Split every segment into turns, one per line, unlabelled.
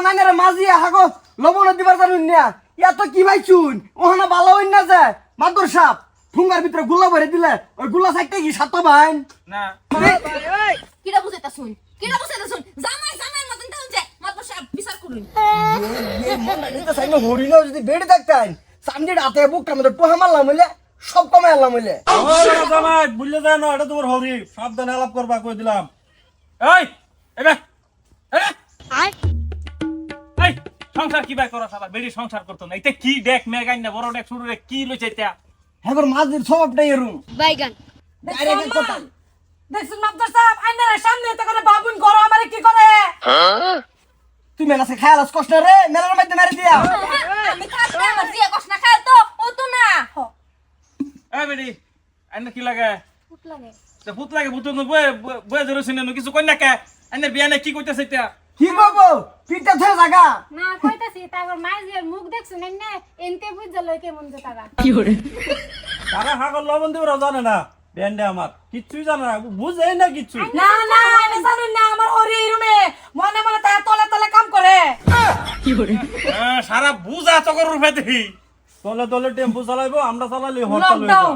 ওহানা মাঝি Hago লবণ দিবার জানুন না। ইয়া তো কি ভাইছুন ওহানা ভালো হইন না যায় মাদুর সাপ। ঠুঙ্গার ভিতরে গুলা ভরে দিলে ওই গুলা সাইডটা কি সাত বাইন
না।
কিরা বুঝাইতা শুন কিরা বুঝাইতা শুন জামাই জামাই মতন তাহলে যে মাত্র সাহেব বিচার করুন।
হরিণ যদি বেড়ে থাকতেন সামনে হাতে বুকটা মধ্যে টোহা মারলাম হইলে সব কমে আনলাম হইলে।
জামাই বুঝলে যায় না এটা তোমার হরি। সাবধানে আলাপ করবা কই দিলাম। এই এবে এই সংসার কি বাই করো সারা বেড়ি সংসার করতো না। এটা কি দেখ মেগাইন না বড় দেখ ছোট দেখ কি লইছে এটা
হ্যাঁ মাঝির স্বভাবটাই এরুম
বাইগান।
দেখছেন মাদ্দার সাহেব আইনারা সামনে তো করে বাবুন করো আমারে কি করে
তুই খেয়াল আস কষ্ট রে মেলার মধ্যে মেরে দিয়া।
আমি আমার কষ্ট না খায় তো ও তো না।
এই বেড়ি আইনা কি লাগে?
ফুট লাগে
তে ভূত লাগে ভূত বয়ে বয়ে ধরেছিস কিছু কই না কে আইনা বিয়া না কি কইতাছে এটা
কি করব পিঠটা ধরে জাগা।
না কইতাছি তারপর মাঝির মুখ দেখছুন এনে এনতে বুঝা লই কেমন যে তারা কি করে?
তারা হাগল লবণ দিবরা জানে না। ব্যান্ডে আমার। কিচ্ছুই জানে না। বুঝেই না কিচ্ছু
না না আমি জানুন না আমার হরি এই রুমে। মনে মনে তাই তলে তলে কাম করে।
হ্যাঁ, সারা বুঝা চকর রূপে দেখি। তলে তলে টেম্পু চালাইবো আমরা চালাইলে হরতাল হইবো।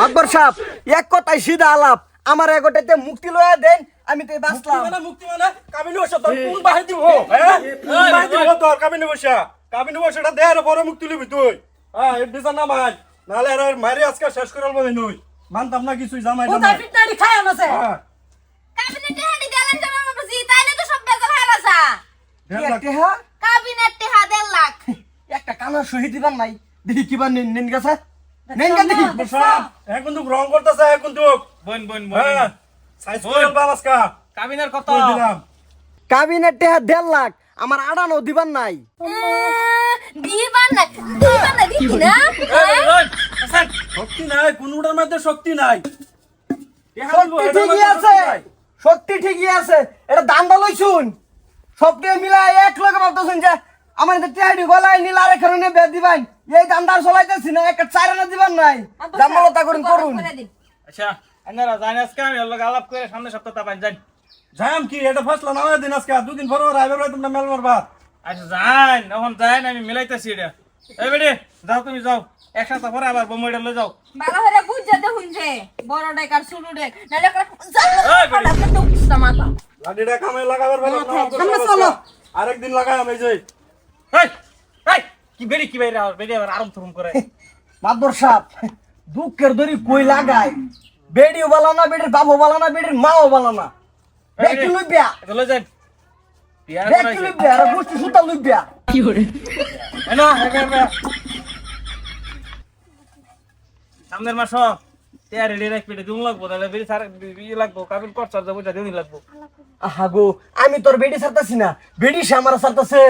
মাতবর সাপ এক কথায় সিধা আলাপ। আমার এগোটাতে মুক্তি লয়া দেন আমি তো
মুক্তি
বাঁচলাম
মানে মুক্তি মানে কাবিনী বসা তোর কোন বাহির দিব? হ্যাঁ? বাহির দিব তোর? কাবিনী বসা। কাবিনী বসাটা দেয়ার পরে মুক্তি লিবি তুই। হ্যাঁ এর দিশা না ভাই নাহলে আর মারি আজকে শেষ করে আলবো নই মানতাম না কিছুই জামাই
ও তাই
জামাই
ফিটনারি খায় আছে
হ্যাঁ।
কাবিনেটে হাঁড়ি দিলেন জামাই বাবাজি তাইলে তো সব বেজাল হারাসা
দেড় লাখ।
হ্যাঁ
কাবিনেটে হা দেড় লাখ।
একটা কানা শহীদ দিবার নাই। দেখি কিবা নেন নেন গেছে? নেন গা দেখি
বসা, এখন তো রং করতেছে এখন তো বোন বোন হ্যাঁ। সাইজ করে আলবা আজকা কাবিনের কত? দিলাম?
কাবিনের টেহা দেড় লাখ আমার আড়ানো দিবার নাই।
দিবান দিবান দিবি না?
শক্তি নাই কোনটার মধ্যে শক্তি নাই।
শক্তি ঠিকই আছে। শক্তি ঠিকই আছে। এটা দান্দা লইছুন। সবকে মিলাই এক লগে ভাবতেছেন যে আমার এটা টেহাডি গলায় নীল আরেক কারণে বেদ দিবাই এই দান্দার চলাইতেছি না একটা নাই। জামালতা করুন করুন।
আচ্ছা আন্দারা জানি আজকে আমি ওর লগে আলাপ করে সামনে সপ্তাহ যাই যাইম কি এটা ফাসলা না দিন আজকে দুদিন পর রাইবার ভাই তোমরা মেল মারবা আচ্ছা যাই এখন যাই আমি মিলাইতেছি এটা এই বেডি যাও তুমি যাও এক সপ্তাহ পরে আবার বোম্বাইটা লয়ে যাও
ভালো করে বুঝতে দেখুন যে বড় ডেক আর ছোট ডেক নাহলে করে
এই বেটি।
জানো তো মাথা
লাঠিটা কামে লাগাবার ভালো
সামনে চলো।
আরেকদিন লাগাই আমি যাই এই এই কি কি আবার আরাম থরুম করে
মাদর সাপ দুঃখের দড়ি কই লাগাই বেডিও বালা না বেডির বাবু বালা না বেডির মাও বালা না।
লয়ে যাই। বিয়ার
দেখি
করাইছে
লইবিয়া আর গোষ্ঠী সুতা লইবিয়া
এনো হেবে হেবে সামনের মাস তেয়ার রেডি রাখবি এটা দিন লাগবো তাহলে বেরি সার ই লাগবো কাবিল খরচা যাব এটা দিন লাগবো।
আহা গো আমি তোর বেডি সারতাছি না। বেডি সে আমার সারতাছে।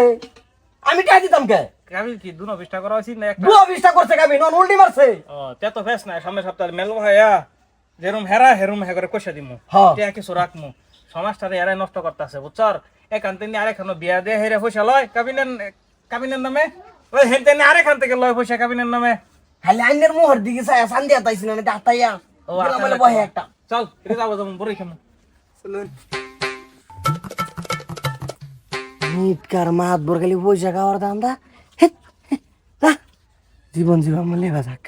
আমি টাকা দিতাম কে?
কাবিল কি দুনো বিশটা করা উচিত না একটা?
দু অবিষ্টা করছে কাবি নন উল্টি মারছে।
ও তে তো ফেস না সামনের সপ্তাহে মেলবো ভাইয়া যেরম হেরা হেরুম হে করে কষা দিমু?
হ্যাঁ।
টিয়া কিছু রাখমু সমাজটারে এরাই নষ্ট করতেছে বুঝছর? এখান থেকে আরেকখানো বিয়া দিয়ে হেরে পয়সা লয় কাবিনের কাবিনের নামে? ওই হেন তেনে আরেকখান থেকে লয় পয়সা কাবিনের নামে।
খালি আইনের মোহর দিকে চাই সান্দিয়া তাইছি না
ও
গেলাম
আচ্ছা,
বহে একটা।
চল এটা যাব যাব বড়ই খামু।
নিটকার মাত বরকালি পয়সা খাওয়ার দান্দা। জীবন জীবন মূল্য বাজাক।